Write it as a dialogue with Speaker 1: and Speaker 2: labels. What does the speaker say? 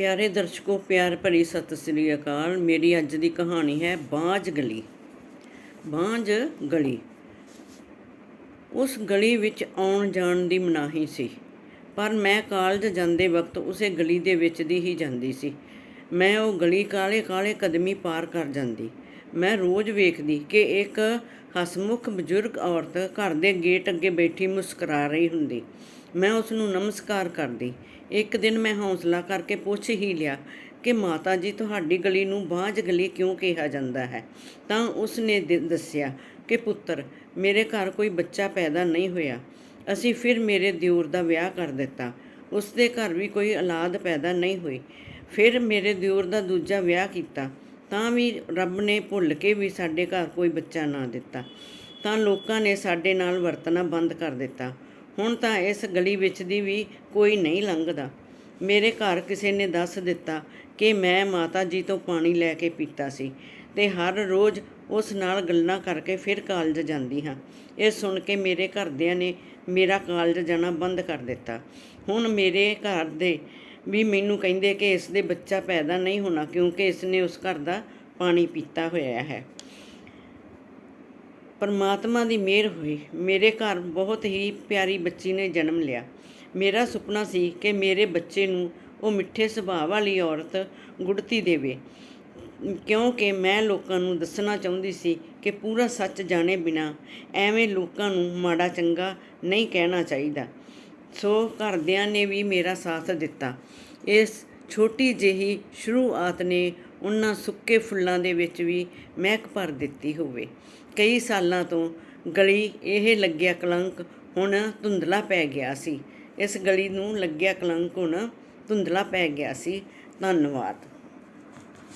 Speaker 1: ਪਿਆਰੇ ਦਰਸ਼ਕੋ, ਪਿਆਰ ਭਰੀ ਸਤਿ ਸ੍ਰੀ ਅਕਾਲ। ਮੇਰੀ ਅੱਜ ਦੀ ਕਹਾਣੀ ਹੈ ਬਾਂਝ ਗਲੀ। ਬਾਂਝ ਗਲੀ। ਉਸ ਗਲੀ ਵਿੱਚ ਆਉਣ ਜਾਣ ਦੀ ਮਨਾਹੀ ਸੀ, ਪਰ ਮੈਂ ਕਾਲਜ ਜਾਂਦੇ ਵਕਤ ਉਸੇ ਗਲੀ ਦੇ ਵਿੱਚ ਦੀ ਹੀ ਜਾਂਦੀ ਸੀ। ਮੈਂ ਉਹ ਗਲੀ ਕਾਲੇ ਕਾਲੇ ਕਦਮੀ ਪਾਰ ਕਰ ਜਾਂਦੀ। ਮੈਂ ਰੋਜ਼ ਵੇਖਦੀ ਕਿ ਇੱਕ ਹਸਮੁਖ ਬਜ਼ੁਰਗ ਔਰਤ ਘਰ ਦੇ ਗੇਟ ਅੱਗੇ ਬੈਠੀ ਮੁਸਕਰਾ ਰਹੀ ਹੁੰਦੀ। ਮੈਂ ਉਸ ਨੂੰ ਨਮਸਕਾਰ ਕਰਦੀ। ਇੱਕ ਦਿਨ ਮੈਂ ਹੌਸਲਾ ਕਰਕੇ ਪੁੱਛ ਹੀ ਲਿਆ ਕਿ ਮਾਤਾ ਜੀ, ਤੁਹਾਡੀ ਗਲੀ ਨੂੰ ਬਾਝ ਗਲੀ ਕਿਉਂ ਕਿਹਾ ਜਾਂਦਾ ਹੈ? ਤਾਂ ਉਸ ਨੇ ਦੱਸਿਆ ਕਿ ਪੁੱਤਰ, ਮੇਰੇ ਘਰ ਕੋਈ ਬੱਚਾ ਪੈਦਾ ਨਹੀਂ ਹੋਇਆ। ਅਸੀਂ ਫਿਰ ਮੇਰੇ ਦਿਓਰ ਦਾ ਵਿਆਹ ਕਰ ਦਿੱਤਾ। ਉਸ ਦੇ ਘਰ ਵੀ ਕੋਈ ਔਲਾਦ ਪੈਦਾ ਨਹੀਂ ਹੋਈ। ਫਿਰ ਮੇਰੇ ਦਿਓਰ ਦਾ ਦੂਜਾ ਵਿਆਹ ਕੀਤਾ। ਤਾਂ ਵੀ ਰੱਬ ਨੇ ਭੁੱਲ ਕੇ ਵੀ ਸਾਡੇ ਘਰ ਕੋਈ ਬੱਚਾ ਨਾ ਦਿੱਤਾ। ਤਾਂ ਲੋਕਾਂ ਨੇ ਸਾਡੇ ਨਾਲ ਵਰਤਣਾ ਬੰਦ ਕਰ ਦਿੱਤਾ। ਹੁਣ ਤਾਂ ਇਸ ਗਲੀ ਵਿੱਚ ਦੀ ਵੀ ਕੋਈ ਨਹੀਂ ਲੰਘਦਾ। ਮੇਰੇ ਘਰ ਕਿਸੇ ਨੇ ਦੱਸ ਦਿੱਤਾ ਕਿ ਮੈਂ ਮਾਤਾ ਜੀ ਤੋਂ ਪਾਣੀ ਲੈ ਕੇ ਪੀਤਾ ਸੀ ਤੇ ਹਰ ਰੋਜ਼ ਉਸ ਨਾਲ ਗੱਲਾਂ ਕਰਕੇ ਫਿਰ ਕਾਲਜ ਜਾਂਦੀ ਹਾਂ। ਇਹ ਸੁਣ ਕੇ ਮੇਰੇ ਘਰਦਿਆਂ ਨੇ ਮੇਰਾ ਕਾਲਜ ਜਾਣਾ ਬੰਦ ਕਰ ਦਿੱਤਾ। ਹੁਣ ਮੇਰੇ ਘਰ ਦੇ ਵੀ ਮੈਨੂੰ ਕਹਿੰਦੇ ਕਿ ਇਸ ਦੇ ਬੱਚਾ ਪੈਦਾ ਨਹੀਂ ਹੋਣਾ ਕਿਉਂਕਿ ਇਸ ਨੇ ਉਸ ਘਰ ਦਾ ਪਾਣੀ ਪੀਤਾ ਹੋਇਆ ਹੈ। ਪਰਮਾਤਮਾ ਦੀ ਮਿਹਰ ਹੋਈ। ਮੇਰੇ ਘਰ ਬਹੁਤ ਹੀ ਪਿਆਰੀ ਬੱਚੀ ਨੇ ਜਨਮ ਲਿਆ। ਮੇਰਾ ਸੁਪਨਾ ਸੀ ਕਿ ਮੇਰੇ ਬੱਚੇ ਨੂੰ ਉਹ ਮਿੱਠੇ ਸੁਭਾਅ ਵਾਲੀ ਔਰਤ ਗੁੜਤੀ ਦੇਵੇ। ਕਿਉਂਕਿ ਮੈਂ ਲੋਕਾਂ ਨੂੰ ਦੱਸਣਾ ਚਾਹੁੰਦੀ ਸੀ ਕਿ ਪੂਰਾ ਸੱਚ ਜਾਣੇ ਬਿਨਾ ਐਵੇਂ ਲੋਕਾਂ ਨੂੰ ਮਾੜਾ ਚੰਗਾ ਨਹੀਂ ਕਹਿਣਾ ਚਾਹੀਦਾ। ਸੋ ਘਰਦਿਆਂ ਨੇ ਵੀ ਮੇਰਾ ਸਾਥ ਦਿੱਤਾ। ਇਸ ਛੋਟੀ ਜਿਹੀ ਸ਼ੁਰੂਆਤ ਨੇ ਉਹਨਾਂ ਸੁੱਕੇ ਫੁੱਲਾਂ ਦੇ ਵਿੱਚ ਵੀ ਮਹਿਕ ਭਰ ਦਿੱਤੀ ਹੋਵੇ। ਕਈ ਸਾਲਾਂ ਤੋਂ ਗਲੀ ਇਹ ਲੱਗਿਆ ਕਲੰਕ ਹੁਣ ਧੁੰਦਲਾ ਪੈ ਗਿਆ ਸੀ। ਇਸ ਗਲੀ ਨੂੰ ਲੱਗਿਆ ਕਲੰਕ ਹੁਣ ਧੁੰਦਲਾ ਪੈ ਗਿਆ ਸੀ। ਧੰਨਵਾਦ।